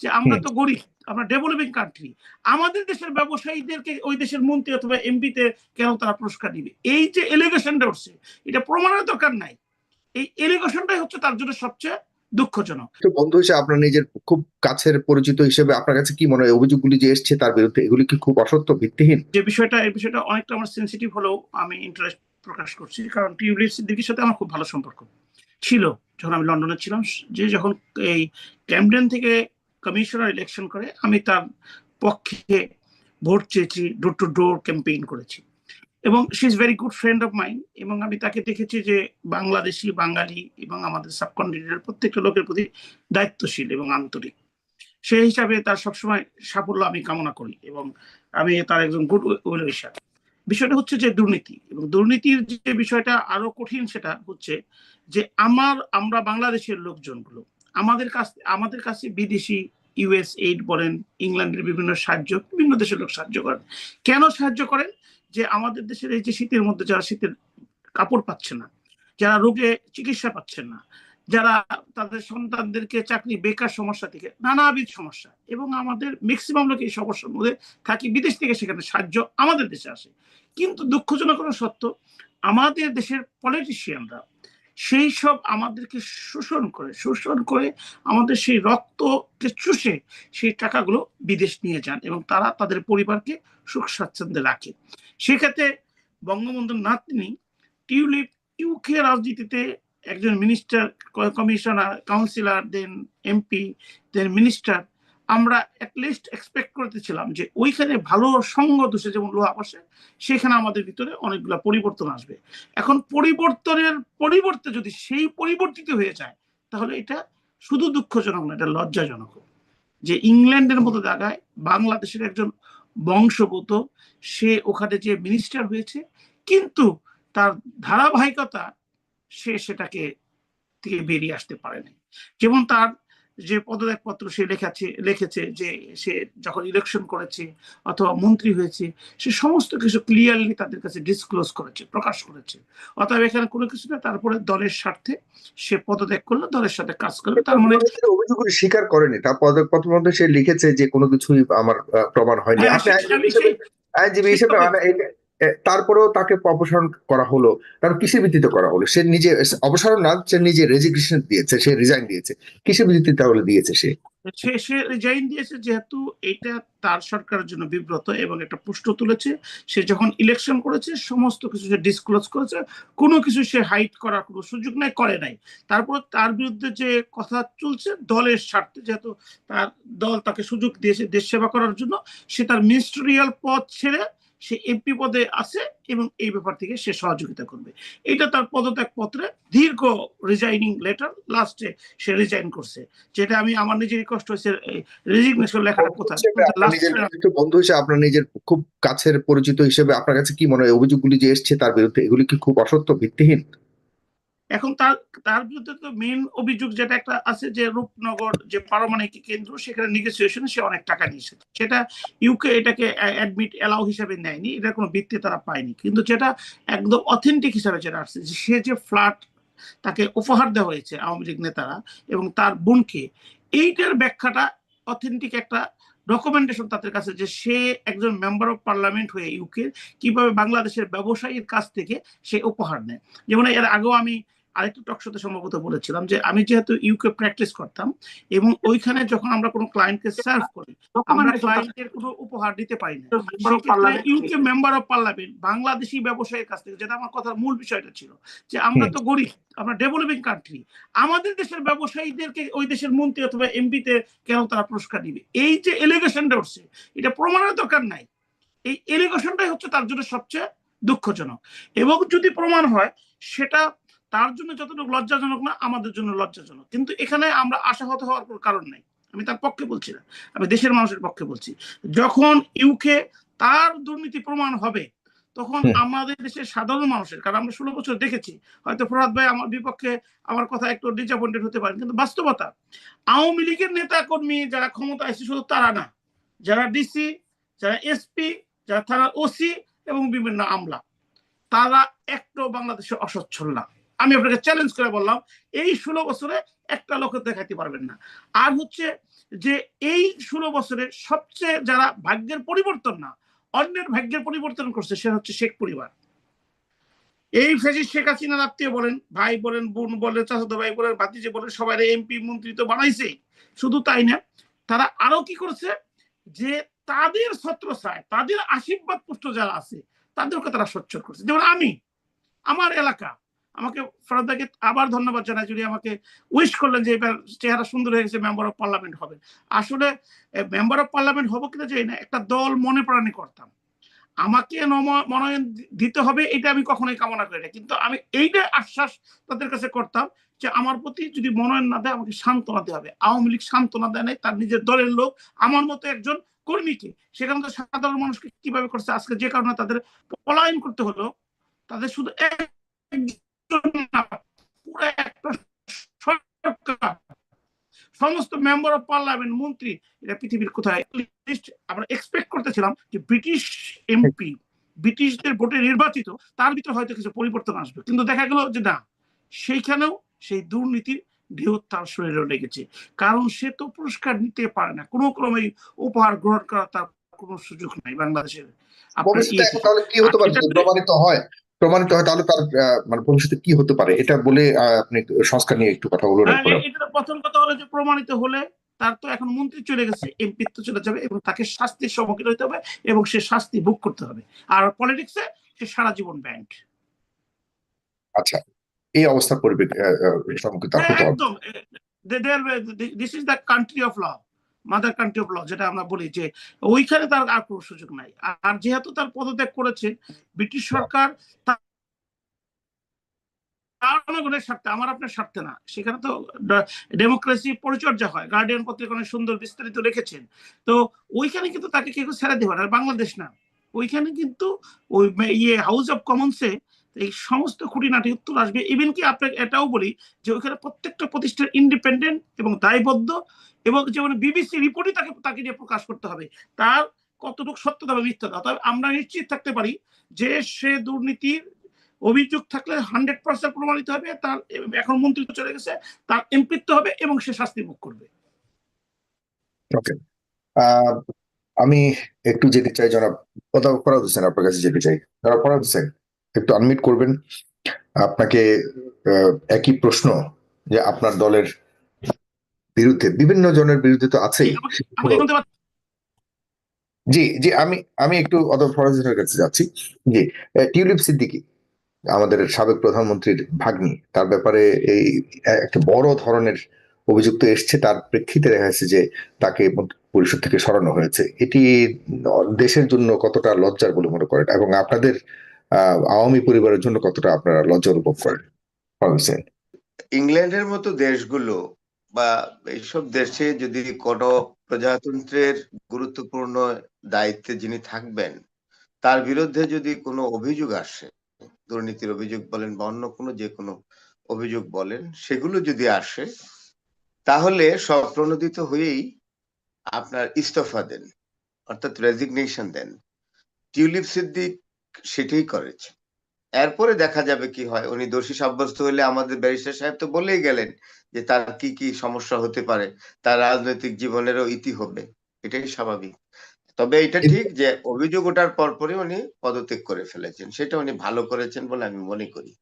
যে আমরা তো গরিব আমরা ডেভেলপিং কান্ট্রি আমাদের দেশের ব্যবসায়ীদেরকে ওই দেশের মন্ত্রী অথবা এমপিতে কেন তারা পুরস্কার দিবে? এই যে এলিগেশনটা উঠছে এটা প্রমাণের দরকার নাই। এই এলিগেশনটাই হচ্ছে তার জন্য সবচেয়ে দুঃখজনক। তো বন্ধু হিসেবে আপনার নিজের খুব কাছের পরিচিত হিসেবে আপনার কাছে কি মনে হয় অভিযোগগুলি যে এসছে তার বিরুদ্ধে এগুলি কি খুব অসত্য ভিত্তিহীন? যে বিষয়টা এই বিষয়টা অনেকটা আমার সেন্সিটিভ হলেও আমি ইন্টারেস্ট প্রকাশ করছি কারণ টিউলিপ সিদ্দিকির সাথে আমার খুব ভালো সম্পর্ক। ছিল যখন আমি লন্ডনে ছিলাম যে যখন এই ক্যামডেন থেকে কমিশনার ইলেকশন করে আমি তার পক্ষে ভোট চেয়েছি ডোর টু ডোর ক্যাম্পেইন করেছি। এবং she is very good friend of mind এবং আমি তাকে দেখেছি যে বাংলাদেশি, বাঙালি এবং আমাদের সাবকন্টিনেন্টের প্রত্যেকটা লোকের প্রতি দায়িত্বশীল এবং আন্তরিক। সেই হিসাবে তার সবসময় সাফল্য আমি কামনা করি এবং আমি তার একজন গুড ওয়েল উইশার বিষয়টা হচ্ছে যে দুর্নীতি এবং দুর্নীতির যে বিষয়টা আরও কঠিন সেটা হচ্ছে যে আমার, আমরা বাংলাদেশের লোকজনগুলো, আমাদের কাছ, আমাদের কাছে বিদেশি ইউএস এইড বলেন, ইংল্যান্ডের বিভিন্ন সাহায্য, বিভিন্ন দেশের লোক সাহায্য করেন। কেন সাহায্য করেন? যে আমাদের দেশের এই যে শীতের মধ্যে যারা শীতের কাপড় পাচ্ছে না, যারা রোগে চিকিৎসা পাচ্ছেন না, যারা তাদের সন্তানদেরকে চাকরি, বেকার সমস্যা থেকে, নানাবিধ সমস্যা, এবং আমাদের ম্যাক্সিমাম লোক এই সমস্যার মধ্যে থাকি, বিদেশ থেকে সেখানে সাহায্য আমাদের দেশে আসে। কিন্তু দুঃখজনক সত্য, আমাদের দেশের পলিটিশিয়ানরা সেই সব আমাদেরকে শোষণ করে শোষণ করে আমাদের সেই রক্তকে চুষে সেই টাকাগুলো বিদেশ নিয়ে যান এবং তারা তাদের পরিবারকে সুখ স্বাচ্ছন্দ্যে রাখে। সেক্ষেত্রে বঙ্গবন্ধুর নাতনি টিউলিপ ইউকে রাজনীতিতে একজন minister commissioner councillor then MP then minister আমরা লিস্ট এক্সপেক্ট করতেছিলাম যে ওইখানে ভালো সঙ্গ দোষে যেমন লোহা বসে, সেখানে আমাদের ভিতরে অনেকগুলো পরিবর্তন আসবে। এখন পরিবর্তনের পরিবর্তে যদি সেই পরিবর্তিত হয়ে যায়, তাহলে এটা শুধু দুঃখজনক না, এটা লজ্জাজনক। যে ইংল্যান্ডের মতো জায়গায় বাংলাদেশের একজন বংশগত সে ওখানে যে মিনিস্টার হয়েছে, কিন্তু তার ধারাবাহিকতা সে সেটাকে থেকে বেরিয়ে আসতে পারেনি। যেমন তার যে পদত্যাগ পত্র সে লেখাচ্ছে লিখেছে যে সে যখন ইলেকশন করেছে অথবা মন্ত্রী হয়েছে সে সমস্ত কিছু ক্লিয়ারলি তাদের কাছে ডিসক্লোজ করেছে প্রকাশ করেছে। অতএব এখানে কোনো কিছু না তারপরে দলের স্বার্থে সে পদত্যাগ করল দলের সাথে কাজ করল তার মানে অভিযোগগুলি স্বীকার করেনি। তার পদত্যাগপত্রের মধ্যে সে লিখেছে যে কোনো কিছুই আমার প্রমাণ হয়নি। হ্যাঁ, আপনি আইনজীবী হিসেবে তারপরেও তাকে অপসারণ করা হলো। তার কিসের ভিত্তিতে করা হলো। সে নিজে অপসারণ না, সে নিজে রেজিগনেশন দিয়েছে, সে রিজাইন দিয়েছে। কিসের ভিত্তিতে তাহলে দিয়েছে সে। সে সে রিজাইন দিয়েছে যেহেতু এটা তার সরকারের জন্য বিব্রত এবং একটা প্রশ্ন তুলেছে। সে যখন ইলেকশন করেছে, সমস্ত কিছু সে ডিসক্লোজ করেছে। কোনো কিছু সে হাইট করার কোনো সুযোগ নাই, করে নাই। তারপর তার বিরুদ্ধে যে কথা চলছে, দলের স্বার্থে যেহেতু তার দল তাকে সুযোগ দিয়েছে দেশ সেবা করার জন্য, সে তার মিনিস্ট্রিয়াল পদ ছেড়ে সে এমপি পদে আছে এবং এই ব্যাপার থেকে সে সহযোগিতা করবে। এটা তার পদত্যাগ পত্রে দীর্ঘ রিজাইনিং লেটার লাস্টে সে রিজাইন করছে যেটা আমি আমার নিজেরই কষ্ট হয়েছে রেজিগনেশন লেখাটা কোথায়? বন্ধ হয়েছে বন্ধু হিসেবে আপনার নিজের খুব কাছের পরিচিত হিসেবে আপনার কাছে কি মনে হয় অভিযোগগুলি যে এসছে তার বিরুদ্ধে এগুলি কি খুব অসত্য ভিত্তিহীন? এখন তার তার বিরুদ্ধে তো মেন অভিযোগ যেটা একটা আছে যে রূপনগর যে পারমাণবিক কেন্দ্র, সেখানে নেগোসিয়েশনে সে অনেক টাকা নিয়েছে। সেটা ইউকে এটাকে অ্যাডমিট এলাও হিসাবে নেয়নি এটা কোনো ভিত্তি তারা পায়নি। কিন্তু যেটা একদম অথেন্টিক হিসাবে যেটা আসছে সে যে ফ্ল্যাট তাকে উপহার দেওয়া হয়েছে আওয়ামী লীগ নেতারা এবং তার বোনকে, এইটার ব্যাখ্যাটা অথেন্টিক একটা ডকুমেন্টেশন তাদের কাছে যে সে একজন মেম্বার অফ পার্লামেন্ট হয়ে ইউকে কীভাবে বাংলাদেশের ব্যবসায়ীর কাছ থেকে সে উপহার নেয়। যেমন এর আগেও আমি আরেকটা টকশোতে সম্ভবত বলেছিলাম যে আমি যেহেতু ইউকে প্র্যাকটিস করতাম এবং ওইখানে যখন আমরা কোনো ক্লায়েন্টকে সার্ভ করি আমরা ক্লায়েন্টের কোনো উপহার দিতে পারি না। UK member of parliament Bangladeshi ব্যবসায়ীর কাছ থেকে যেটা আমার কথার মূল বিষয়টা ছিল যে আমরা তো গরিব আমরা ডেভেলপিং কান্ট্রি আমাদের দেশের ব্যবসায়ীদেরকে ওই দেশের মন্ত্রী অথবা এমপিতে কেন তারা পুরস্কার দিবে? এই যে এলিগেশনটা উঠছে এটা প্রমাণের দরকার নাই। এই এলিগেশনটাই হচ্ছে তার জন্য সবচেয়ে দুঃখজনক। এবং যদি প্রমাণ হয় সেটা তার জন্য যতটুকু লজ্জাজনক না আমাদের জন্য লজ্জাজনক। কিন্তু এখানে আমরা আশাহত হওয়ার কোনো কারণ নাই। আমি তার পক্ষে বলছি না। আমি দেশের মানুষের পক্ষে বলছি। যখন ইউকে তার দুর্নীতি প্রমাণ হবে তখন আমাদের দেশের সাধারণ মানুষের কারণ আমরা ষোলো বছর দেখেছি হয়তো ফরহাদ ভাই আমার বিপক্ষে আমার কথা একটু ডিসঅ্যাপয়েন্টেড হতে পারেন কিন্তু বাস্তবতা আওয়ামী লীগের নেতা কর্মী যারা ক্ষমতা আছে শুধু তারা না যারা ডিসি যারা এসপি যারা থানার ওসি এবং বিভিন্ন আমলা তারা একটু বাংলাদেশে অসচ্ছল না। আমি আপনাকে চ্যালেঞ্জ করে বললাম, এই ষোলো বছরে একটা লোক দেখাতে পারবেন না। আর হচ্ছে যে এই ষোলো বছরে সবচেয়ে যারা ভাগ্যের পরিবর্তন না, অন্যের ভাগ্যের পরিবর্তন করছে, সে হচ্ছে শেখ পরিবার। এই ফেজিস শেখ হাসিনার আত্মীয় বলেন, ভাই বলেন, বোন বলেন, চাচাতো ভাই বলেন, ভাতিজে বলেন, সবাই এমপি, মন্ত্রী তো বানাইছেই শুধু তাই না, তারা আরও কি করছে যে তাদের ছত্র ছত্রছায়, তাদের আশীর্বাদ পুষ্ট যারা আছে, তাদেরকে তারা সচ্ছল করছে। যেমন আমি, আমার এলাকা আমাকে ফরাদাকে আবার ধন্যবাদ জানাই যদি আমাকে উইশ করলেন যে এবার চেহারা সুন্দর হয়ে গেছে মেম্বার অফ পার্লামেন্ট হবে। আসলে মেম্বার অফ পার্লামেন্ট হব কিনা জানি না, একটা দল মনে প্রাণে করতাম। আমাকে মনোনয়ন দিতে হবে এটা আমি কখনোই কামনা করি না। কিন্তু আমি এইটা আশ্বাস তাদের কাছে করতাম যে আমার প্রতি যদি মনোনয়ন না দেয় আমাকে সান্ত্বনা দেওয়া হবে। আওয়ামী লীগ সান্ত্বনা দেয় নাই, তার নিজের দলের লোক, আমার মতো একজন কর্মীকে। সেখানে তো সাধারণ মানুষকে কীভাবে করছে? আজকে যে কারণে তাদের পলায়ন করতে হলো, তাদের শুধু একজন না, পুরো একটা সরকার সমস্ত মেম্বার অফ পার্লামেন্ট মন্ত্রী এটা পৃথিবীর কোথায়? আমরা এক্সপেক্ট করতেছিলাম যে ব্রিটিশ এমপি ব্রিটিশদের ভোটে নির্বাচিত তার ভিতরে হয়তো কিছু পরিবর্তন আসবে। কিন্তু দেখা গেল যে না সেইখানেও সেই দুর্নীতির ঢেউ তার শরীরে লেগেছে। কারণ সে তো পুরস্কার নিতে পারে না। কোনো ক্রমেই উপহার গ্রহণ করার তার কোনো সুযোগ নাই বাংলাদেশের। ইয়ে এখন তাহলে কি হতে পারে? প্রমাণিত হয়। প্রমাণিত হয় তাহলে তার মানে ভবিষ্যতে কি হতে পারে? এটা বলে আপনি সংস্কার নিয়ে একটু কথা বলুন হ্যাঁ, এটা প্রথম কথা হলো যে প্রমাণিত হলে তার তো এখন মন্ত্রী চলে গেছে এমপি তো চলে যাবে এবং তাকে শাস্তির সম্মুখীন হতে হবে এবং সে শাস্তি ভোগ করতে হবে। আর পলিটিক্সে সে সারা জীবন ব্যান্ড আচ্ছা এই অবস্থার হতে হবে। একদম। This is the country of law mother country of law যেটা আমরা বলি যে ওইখানে তার আর কোনো সুযোগ নাই। আর যেহেতু তার পদত্যাগ করেছে, ব্রিটিশ সরকার জনগণের স্বার্থে, আমার আপনার স্বার্থে না। সেখানে তো ডেমোক্রেসি পরিচর্যা হয় গার্ডিয়ান পত্রিকা অনেক সুন্দর বিস্তারিত লিখেছেন তো ওইখানে কিন্তু তাকে কেউ ছেড়ে দেবে না বাংলাদেশ না। ওইখানে কিন্তু ওই ইয়ে হাউস অফ কমন্সে এই সমস্ত খুঁটিনাটি উত্তর আসবে। ইভেন কি আপনাকে এটাও বলি যে ওইখানে প্রত্যেকটা প্রতিষ্ঠান ইন্ডিপেন্ডেন্ট এবং দায়বদ্ধ। এবং যেমন বিবিসি রিপোর্টই তাকে তাকে নিয়ে প্রকাশ করতে হবে। তার কতটুকু সত্যতা বা মিথ্যতা তবে আমরা নিশ্চিত থাকতে পারি যে সে দুর্নীতির অভিযোগ থাকলে হান্ড্রেড পার্সেন্ট প্রমাণিত হবে, তার এখন মন্ত্রী চলে গেছে, তার এমপিত্ব হবে এবং সে শাস্তি ভোগ করবে। ওকে আমি একটু যেতে চাই, জনাব। কথা ফরাদ হোসেন আপনার কাছে যেতে চাই। জনাব ফরাদ হোসেন, একটু আনমিট করবেন। আপনাকে একই প্রশ্ন যে আপনার দলের বিরুদ্ধে বিভিন্ন জনের বিরুদ্ধে তো আছেই? জি জি আমি আমি একটু অদব ফরাজ কাছে যাচ্ছি। জি টিউলিপ সিদ্দিকি আমাদের সাবেক প্রধানমন্ত্রীর ভাগ্নি তার ব্যাপারে এই একটা বড় ধরনের অভিযুক্ত এসছে তার প্রেক্ষিতে দেখা যাচ্ছে যে তাকে পরিষদ থেকে সরানো হয়েছে। এটি দেশের জন্য কতটা লজ্জার বলে মনে করেন? এবং আপনাদের আহ আওয়ামী পরিবারের জন্য কতটা আপনারা লজ্জা অনুভব করেন? ইংল্যান্ডের মতো দেশগুলো বা এইসব দেশে যদি কোনো প্রজাতন্ত্রের গুরুত্বপূর্ণ দায়িত্বে যিনি থাকবেন, তার বিরুদ্ধে যদি কোনো অভিযোগ আসে, দুর্নীতির অভিযোগ বলেন বা অন্য কোনো যে কোনো অভিযোগ বলেন, সেগুলো যদি আসে, তাহলে স্বপ্রণোদিত হয়েই আপনার ইস্তফা দেন, অর্থাৎ রেজিগনেশন দেন। টিউলিপ সিদ্দিক সেটাই করেছে। এরপরে দেখা যাবে কি হয়। উনি দোষী সাব্যস্ত হলে আমাদের ব্যারিস্টার সাহেব তো বলেই গেলেন যে তার কি কি সমস্যা হতে পারে তার রাজনৈতিক জীবনেরও ইতি হবে। এটাই স্বাভাবিক। তবে এটা ঠিক যে অভিযোগ ওঠার পরপরই উনি পদত্যাগ করে ফেলেছেন। সেটা উনি ভালো করেছেন বলে আমি মনে করি।